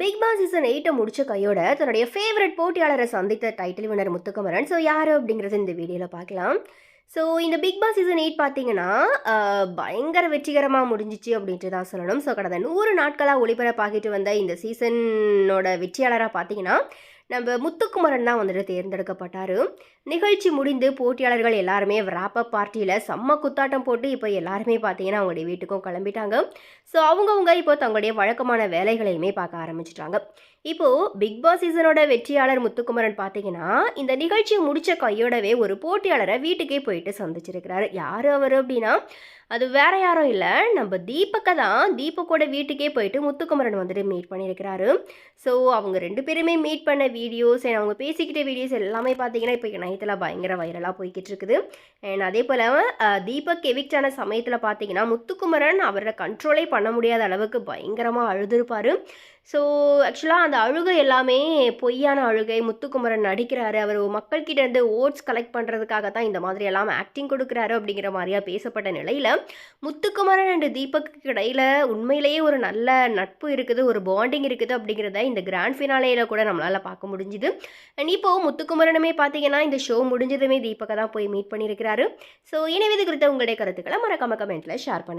Big Boss season எயிட்டை முடிச்ச கையோட தன்னுடைய ஃபேவரட் போட்டியாளரை சந்தித்த டைட்டில் வினர் முத்துக்குமரன் ஸோ யார் அப்படிங்கிறது இந்த வீடியோவில் பார்க்கலாம். ஸோ இந்த பிக் பாஸ் சீசன் எயிட் பார்த்தீங்கன்னா பயங்கர வெற்றிகரமாக முடிஞ்சிச்சு அப்படின்ட்டு தான் சொல்லணும். ஸோ கடந்த நூறு நாட்களாக ஒளிபரப்பாகிட்டு வந்த இந்த சீசனோட வெற்றியாளராக பார்த்தீங்கன்னா நம்ம முத்துக்குமரன் தான் வந்துட்டு தேர்ந்தெடுக்கப்பட்டார். நிகழ்ச்சி முடிந்து போட்டியாளர்கள் எல்லாருமே wrap பார்ட்டியில் செம்ம குத்தாட்டம் போட்டு இப்போ எல்லாருமே பார்த்தீங்கன்னா அவங்களுடைய வீட்டுக்கும் கிளம்பிட்டாங்க. ஸோ அவங்கவுங்க இப்போ தங்களுடைய வழக்கமான வேலைகளையுமே பார்க்க ஆரம்பிச்சிட்டாங்க. இப்போது பிக் பாஸ் சீசனோட வெற்றியாளர் முத்துக்குமரன் பார்த்தீங்கன்னா இந்த நிகழ்ச்சியை முடித்த கையோடவே ஒரு போட்டியாளரை வீட்டுக்கே போயிட்டு சந்திச்சிருக்கிறாரு. யார் அவர் அப்படின்னா அது வேற யாரும் இல்லை. நம்ம தீபக்கை தான் தீபக்கோட வீட்டுக்கே போயிட்டு முத்துக்குமரன் வந்துட்டு மீட் பண்ணியிருக்கிறாரு. ஸோ அவங்க ரெண்டு பேருமே மீட் பண்ண வீடியோஸ் அவங்க பேசிக்கிட்ட வீடியோஸ் எல்லாமே பார்த்தீங்கன்னா இப்போ இணையத்தில் பயங்கர வைரலாக போய்கிட்டு இருக்குது அண்ட் அதே போல் தீபக் எவிக்ட் ஆன சமயத்தில் பார்த்தீங்கன்னா முத்துக்குமரன் அவரோட கண்ட்ரோலே பண்ண முடியாத அளவுக்கு பயங்கரமாக அழுதுருப்பார். ஸோ ஆக்சுவலாக அந்த அழுகை எல்லாமே பொய்யான அழுகை முத்துக்குமரன் நடிக்கிறாரு. அவர் மக்கள்கிட்ட இருந்து ஓட்ஸ் கலெக்ட் பண்ணுறதுக்காக தான் இந்த மாதிரி எல்லாம் ஆக்டிங் கொடுக்குறாரு அப்படிங்கிற மாதிரியா பேசப்பட்ட நிலையில் முத்துக்குமரன் அண்ட் தீபக்கு இடையில உண்மையிலேயே ஒரு நல்ல நட்பு இருக்குது ஒரு பாண்டிங் இருக்குது அப்படிங்கிறத இந்த கிராண்ட் ஃபினாலேயில் கூட நம்மளால் பார்க்க முடிஞ்சுது. அண்ட் இப்போ முத்துக்குமரனுமே பார்த்தீங்கன்னா இந்த ஷோ முடிஞ்சதுமே தீபக்கை தான் போய் மீட் பண்ணியிருக்கிறாரு. ஸோ எனவே இது குறித்த உங்களுடைய கருத்துக்களை மறக்காம கமெண்ட்டில் ஷேர் பண்ணுங்க.